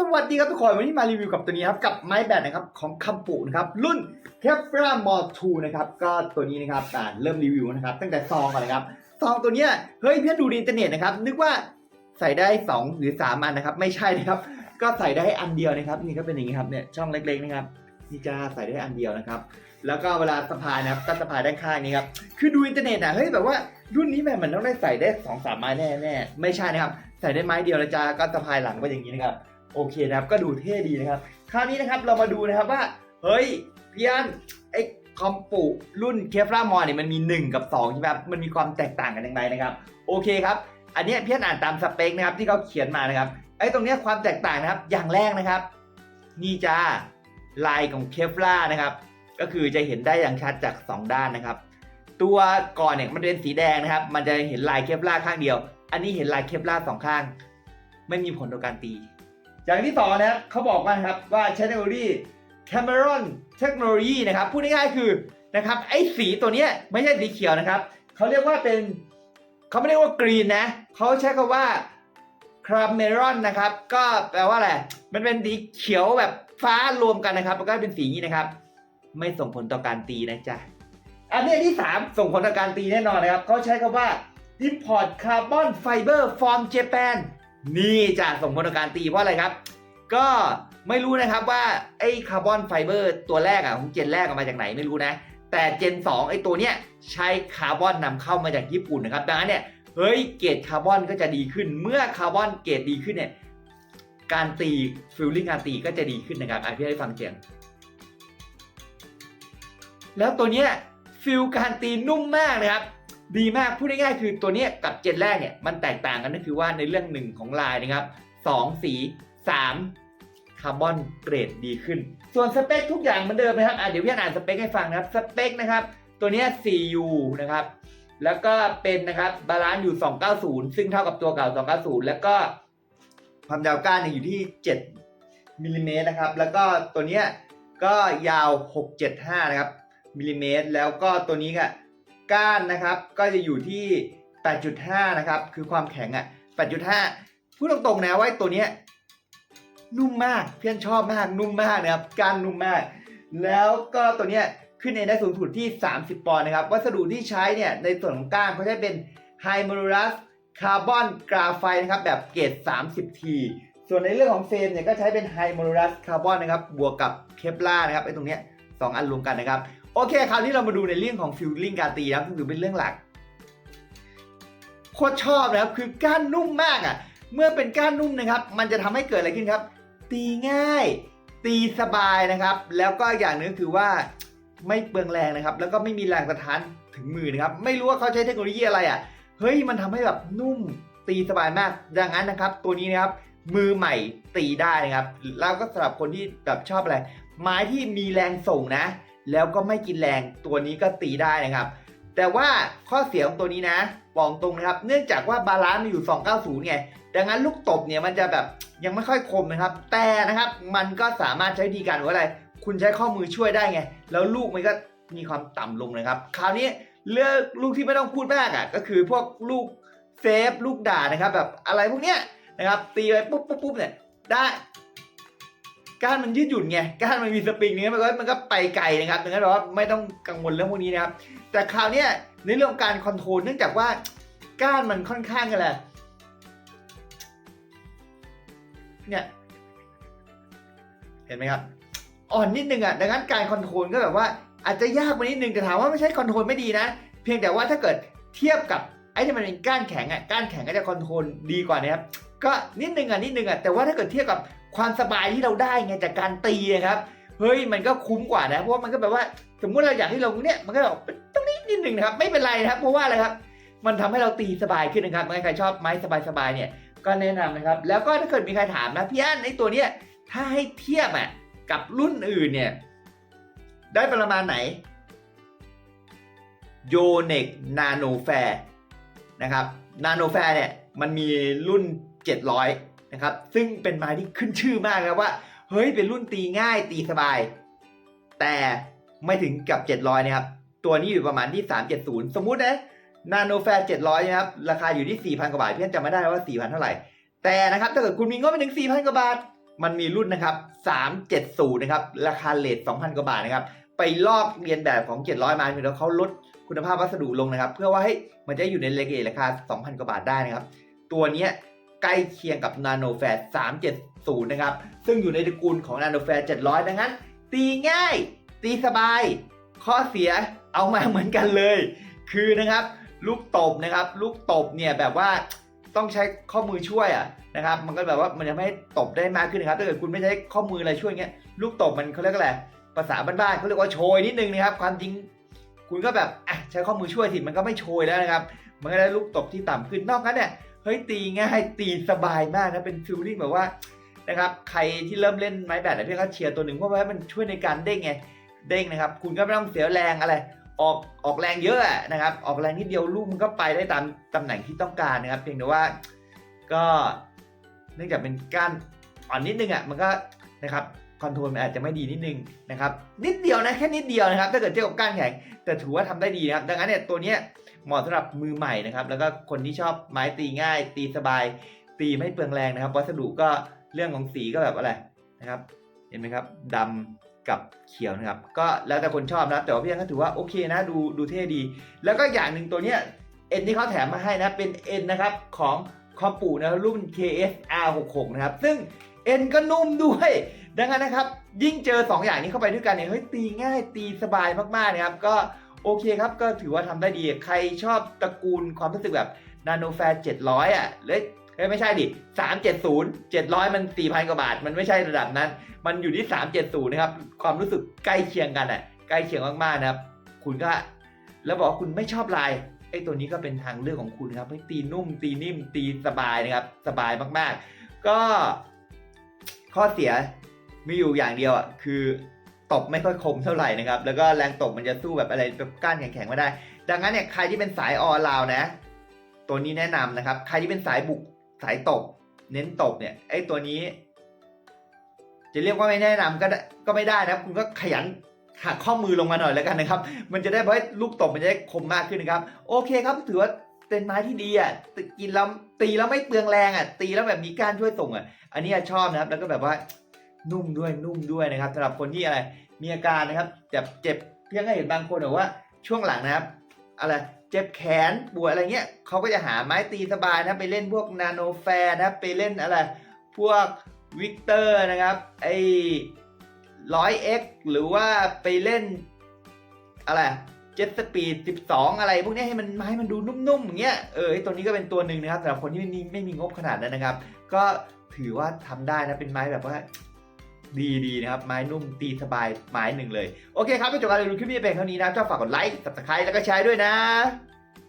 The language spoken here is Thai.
สวัสดีครับทุกคนวันนี้มารีวิวกับตัวนี้ครับกับไม้แบตนะครับของคัมปุนะครับรุ่น k e p r a m o 2นะครับก็ตัวนี้นะครับอ่าเริ่มรีวิวนะครับ ตั้งแต่ซองก่อนเลยครับซองตัวเนี้ยเฮ้ยเพื่อนดูในอินเทอร์เน็ตนะครับนึกว่าใส่ได้ 2 หรือ 3 อันนะครับ ไม่ใช่นะครับ ก็ใส่ได้อันเดียวนะครับ นี่ก็เป็นอย่างนี้ครับเนี่ยช่องเล็กๆนะครับนี่จะใส่ได้อันเดียวนะครับ แล้วก็เวลาสะพายนะครับก็สะพายด้านข้างนี้ครับคือดูอินเทอร์เน็ตอะเฮ้ยแบบว่ารุ่นนี้แม่มันต้องได้ใส่ได้สองสามไม้แน่ๆไม่ใช่นะครับ ใส่ได้ไม้เดียวแล้วจ้าก็สะพายหลังไปอย่างนี้นะครับ โอเคนะครับก็ดูเท่ดีนะครับ คราวนี้นะครับเรามาดูนะครับว่า เฮ้ยเพี่อันไอ้คอมปุรุ่นเคฟลามอเนี่ยมันมี 1 กับ2ใช่ไหมครับมันมีความแตกต่างกันยังไงนะครับ โอเคครับ อันนี้ยพี่อันอ่านตามสเปคนะครับที่เขาเขียนมานะครับไอ้ตรงเนี้ยความแตกต่างนะครับอย่างแรกนะครับ นี่จ้าลายของเคฟลานะครับ ก็คือจะเห็นได้อย่างชัดจาก 2 ด้านนะครับ ตัวก่อนเนี่ยมันเป็นสีแดงนะครับ มันจะเห็นลายเคฟลาข้างเดียว อันนี้เห็นลายเคฟลาสองข้าง ไม่มีผลต่อการตี อย่างที่สองนะครับเขาบอกว่านะครับว่าเทคโนโลยี Cameron เทคโนโลยีนะครับพูดง่ายๆคือนะครับไอ้สีตัวนี้ไม่ใช่สีเขียวนะครับเขาเรียกว่าเป็นเขาไม่เรียกว่ากรีนนะเขาใช้คำว่า Cameron นะครับ ก็แปลว่าอะไร มันเป็นสีเขียวแบบฟ้ารวมกันนะครับแล้วก็เป็นสีนี้นะครับ ไม่ส่งผลต่อการตีนะจ๊ะ อันนี้ที่สามส่งผลต่อการตีแน่นอนนะครับเขาใช้คำว่า Import Carbon Fiber from Japan นี่จะส่งผลต่อการตีเพราะอะไรครับ ก็ไม่รู้นะครับว่าไอ้คาร์บอนไฟเบอร์ตัวแรกอะของเจนแรกอะมาจากไหนไม่รู้นะ แต่เจน 2 ไอ้ตัวเนี้ยใช้คาร์บอนนำเข้ามาจากญี่ปุ่นนะครับดังนั้นเนี่ยเฮ้ยเกรดคาร์บอนก็จะดีขึ้น เมื่อคาร์บอนเกรดดีขึ้นเนี่ยการตีฟิลลิ่งการตีก็จะดีขึ้นนะครับอะพี่ให้ฟังเสียง แล้วตัวเนี้ยฟิลการตีนุ่มมากนะครับ ดีมากพูดง่ายๆคือตัวนี้กับเจนแรกเนี่ยมันแตกต่างกันก็คือว่าในเรื่องหนึ่งของลายนะครับสองสีสามคาร์บอนเกรดดีขึ้น ส่วนสเปคทุกอย่างเหมือนเดิมนะครับเดี๋ยวพี่อ่านสเปคให้ฟังนะครับสเปคนะครับตัวนี้ย 4U นะครับแล้วก็เป็นนะครับบาลานซ์อยู่ 290 ซึ่งเท่ากับตัวเก่า 290 แล้วก็ความยาวก้านอยู่ที่ 7มิลลิเมตรนะครับ แล้วก็ตัวเนี้ยก็ยาว 675 นะครับมิลลิเมตร แล้วก็ตัวนี้ก็ ก้านนะครับก็จะอยู่ที่ 8.5 นะครับ คือความแข็งอะ 8.5 พูดตรงๆนะว่าตัวเนี้ยนุ่มมากเพื่อนชอบมากนุ่มมากนะครับก้านนุ่มมาก แล้วก็ตัวเนี้ยขึ้นเองได้สูงสุดที่ 30 ปอนด์นะครับ วัสดุที่ใช้เนี่ยในส่วนของก้านเขาใช้เป็นไฮโมลูรัสคาร์บอนกราไฟนะครับแบบเกรด 30T ส่วนในเรื่องของเฟรมเนี่ยก็ใช้เป็นไฮโมลูรัสคาร์บอนนะครับบวกกับเคปลานะครับไอ้ตรงเนี้ยสองอันรวมกันนะครับ โอเคคราวนี้เรามาดูในเรื่องของฟิลลิ่งการตีนะก็คือเป็นเรื่องหลักโคตรชอบนะครับคือก้านนุ่มมากอะ เมื่อเป็นก้านนุ่มนะครับ มันจะทำให้เกิดอะไรขึ้นครับ ตีง่าย ตีสบายนะครับ แล้วก็อย่างหนึงคือว่าไม่เปลืองแรงนะครับ แล้วก็ไม่มีแรงสะท้านถึงมือนะครับ ไม่รู้ว่าเขาใช้เทคโนโลยีอะไรอะเฮ้ยมันทำให้แบบนุ่มตีสบายมาก ดังนั้นนะครับ ตัวนี้นะครับมือใหม่ตีได้นะครับ แล้วก็สำหรับคนที่แบบชอบอะไรไม้ที่มีแรงส่งนะ แล้วก็ไม่กินแรงตัวนี้ก็ตีได้นะครับ แต่ว่าข้อเสียของตัวนี้นะบอกตรงนะครับ เนื่องจากว่าบาลานซ์มันอยู่ 290ไงดังนั้นลูกตบเนี่ยมันจะแบบยังไม่ค่อยคมนะครับ แต่นะครับมันก็สามารถใช้วิธีการว่าอะไร คุณใช้ข้อมือช่วยได้ไง แล้วลูกมันก็มีความต่ำลงนะครับ คราวนี้เลือกลูกที่ไม่ต้องพูดมากอะก็คือพวกลูกเซฟลูกด่านะครับ แบบอะไรพวกเนี้ยนะครับตีไปปุ๊บปุ๊บปุ๊บเนี่ยได้ ก้านมันยืดหยุ่นไงก้านมันมีสปริงเนี้ยมันก็มันก็ไปไกลนะครับดังนั้นเราว่าไม่ต้องกังวลเรื่องพวกนี้นะครับ แต่คราวนี้ในเรื่องของการคอนโทรลเนื่องจากว่าก้านมันค่อนข้างกันแหละเนี่ยเห็นไหมครับอ่อนนิดนึงอะดังนั้นการคอนโทรลก็แบบว่าอาจจะยากไปนิดนึงแต่ถามว่าไม่ใช่คอนโทรลไม่ดีนะ เพียงแต่ว่าถ้าเกิดเทียบกับไอ้ที่มันเป็นก้านแข็งอะก้านแข็งก็จะคอนโทรลดีกว่านะครับก็นิดนึงอะนิดนึงอะแต่ว่าถ้าเกิดเทียบกับ ความสบายที่เราได้ไงจากการตีครับเฮ้ยมันก็คุ้มกว่านะเพราะมันก็แบบว่า สมมุติเราอยากให้ลงเนี่ยมันก็แบบตรงนี้นิดหนึ่งนะครับ ไม่เป็นไรนะครับ เพราะว่าอะไรครับ มันทำให้เราตีสบายขึ้นนะครับใครชอบไม้สบายๆเนี่ยก็แนะนำนะครับ แล้วก็ถ้าเกิดมีใครถามนะพี่อันไอ้ตัวเนี้ยถ้าให้เทียบอะกับรุ่นอื่นเนี่ย ได้ประมาณไหนโยเนกนาโนแฟร์นะครับนาโนแฟร์เนี่ยมันมีรุ่น 700 นะครับ ซึ่งเป็นไม้ที่ขึ้นชื่อมากครับว่า เฮ้ยเป็นรุ่นตีง่ายตีสบาย แต่ไม่ถึงกับ 700 นะครับ ตัวนี้อยู่ประมาณที่ 370 สมมุตินะนาโนแฟร์700 นะครับ ราคาอยู่ที่ 4,000 กว่าบาท เพื่อนจำไม่ได้ว่า 4,000 เท่าไหร่ แต่นะครับ ถ้าเกิดคุณมีงบไปถึง 4,000 กว่าบาท มันมีรุ่นนะครับ 370 นะครับ ราคาเลท2,000 กว่าบาทนะครับ ไปลอกเรียนแบบของ 700 มาแล้วเขาลดคุณภาพวัสดุลงนะครับ เพื่อว่าให้มันจะอยู่ในเลเกราคา 2,000 กว่าบาทได้นะครับ ตัวนี้ ใกล้เคียงกับ Nano f a r 370 นะครับ ซึ่งอยู่ในตระกูลของ Nano f a r 700 ดังนั้น ตีง่าย ตีสบาย ข้อเสียเอามาเหมือนกันเลย คือนะครับ ลูกตบนะครับ ลูกตบเนี่ยแบบว่าต้องใช้ข้อมือช่วยอะนะครับ มันก็แบบว่ามันจะไม่ให้ตบได้มากขึ้นนะครับ ถ้าเกิดคุณไม่ใช้ข้อมืออะไรช่วยเงี้ย ลูกตบมันเขาเรียกอะไร ภาษาบ้านๆเขาเรียกว่าโชยนิดนึงนะครับ ความจริงคุณก็แบบอะใช้ข้อมือช่วยสิมันก็ไม่โชยแล้วนะครับ มันก็ได้ลูกตบที่ต่ำขึ้น นอกนั้นเนี่ย เฮ้ยตีง่ายตีสบายมากนะเป็นฟิลลิ่งแบบว่านะครับใครที่เริ่มเล่นไม้แบดนะพี่ก็เชียร์ตัวหนึ่งเพราะว่ามันช่วยในการเด้งไงเด้งนะครับ คุณก็ไม่ต้องเสียแรงอะไร ออกออกแรงเยอะนะครับ ออกแรงนิดเดียวลูกมันก็ไปได้ตามตำแหน่งที่ต้องการนะครับ เพียงแต่ว่าก็เนื่องจากเป็นก้านอ่อนนิดนึงอะมันก็นะครับ คอนโทรลมันอาจจะไม่ดีนิดนึงนะครับนิดเดียวนะแค่นิดเดียวนะครับ ถ้าเกิดเทียบกับก้านแข็งแต่ถือว่าทำได้ดีนะครับ ดังนั้นเนี่ยตัวเนี้ยเหมาะสำหรับมือใหม่นะครับ แล้วก็คนที่ชอบไม้ตีง่าย ตีสบาย ตีไม่เปลืองแรงนะครับ วัสดุก็เรื่องของสีก็แบบอะไรนะครับ เห็นไหมครับดำกับเขียวนะครับ ก็แล้วแต่คนชอบนะแต่ว่าพี่ยังก็ถือว่าโอเคนะดูดูเท่ดี แล้วก็อย่างหนึ่งตัวเนี้ยเอ็นที่เขาแถมมาให้นะเป็นเอ็นนะครับของคอมปูนะรุ่น KSR66 นะครับ ซึ่งเอ็นก็นุ่มด้วย ดังนั้นนะครับ ยิ่งเจอ 2 อย่างนี้เข้าไปด้วยกันเนี่ยเฮ้ยตีง่ายตีสบายมากๆนะครับ ก็โอเคครับ ก็ถือว่าทำได้ดี ใครชอบตระกูลความรู้สึกแบบนาโนแฟร์700 อะเลยเอ้ยไม่ใช่ดิ370 700 มัน 4,000 กว่าบาท มันไม่ใช่ระดับนั้น มันอยู่ที่ 370 นะครับ ความรู้สึกใกล้เคียงกันอะใกล้เคียงมากๆนะครับ คุณก็ แล้วบอกว่าคุณไม่ชอบลายไอ้ตัวนี้ก็เป็นทางเลือกของคุณครับให้ตีนุ่ม ตีนิ่ม ตีสบายนะครับ สบายมากๆ ก็ข้อเสีย มีอยู่อย่างเดียวอะคือตบไม่ค่อยคมเท่าไหร่นะครับ แล้วก็แรงตบมันจะสู้แบบอะไรแบบก้านแข็งๆไม่ได้ ดังนั้นเนี่ยใครที่เป็นสายออลาวนะ ตัวนี้แนะนำนะครับ ใครที่เป็นสายบุกสายตบ เน้นตบเนี่ยไอ้ตัวนี้ จะเรียกว่าไม่แนะนำก็ได้ก็ไม่ได้นะครับคุณก็ขยันหักข้อมือลงมาหน่อยแล้วกันนะครับ มันจะได้เพราะลูกตบมันจะได้คมมากขึ้นนะครับ โอเคครับถือว่าเป็นไม้ที่ดีอะตีกินแล้วตีแล้วไม่เปลืองแรงอะ ตีแล้วแบบมีก้านช่วยส่งอะ อันนี้ชอบนะครับ แล้วก็แบบว่า นุ่มด้วยนุ่มด้วยนะครับสำหรับคนที่อะไรมีอาการนะครับเจ็บเจ็บเพียงให้เห็นบางคนบอกว่าช่วงหลังนะครับอะไรเจ็บแขนปวดอะไรเงี้ยเขาก็จะหาไม้ตีสบายนะไปเล่นพวกนาโนแฟร์นะครับไปเล่นอะไรพวกวิกเตอร์นะครับไอ้ร้อยเอ็กหรือว่าไปเล่นอะไรเจ็ตสปีด 12 อะไร พวกนี้ให้มันไม้มันดูนุ่มๆอย่างเงี้ยเออตัวนี้ก็เป็นตัวหนึ่งนะครับสำหรับคนที่ไม่มีไม่มีงบขนาดนั้นนะครับ ก็ถือว่าทำได้นะเป็นไม้แบบว่า ดีดีนะครับ ไม้นุ่มตีสบายไม้หนึ่งเลย โอเคครับไปจบการรีวิวคลิปนี้เป็นเท่านี้นะชอบฝากกดไลค์ subscribe แล้วก็แชร์ด้วยนะ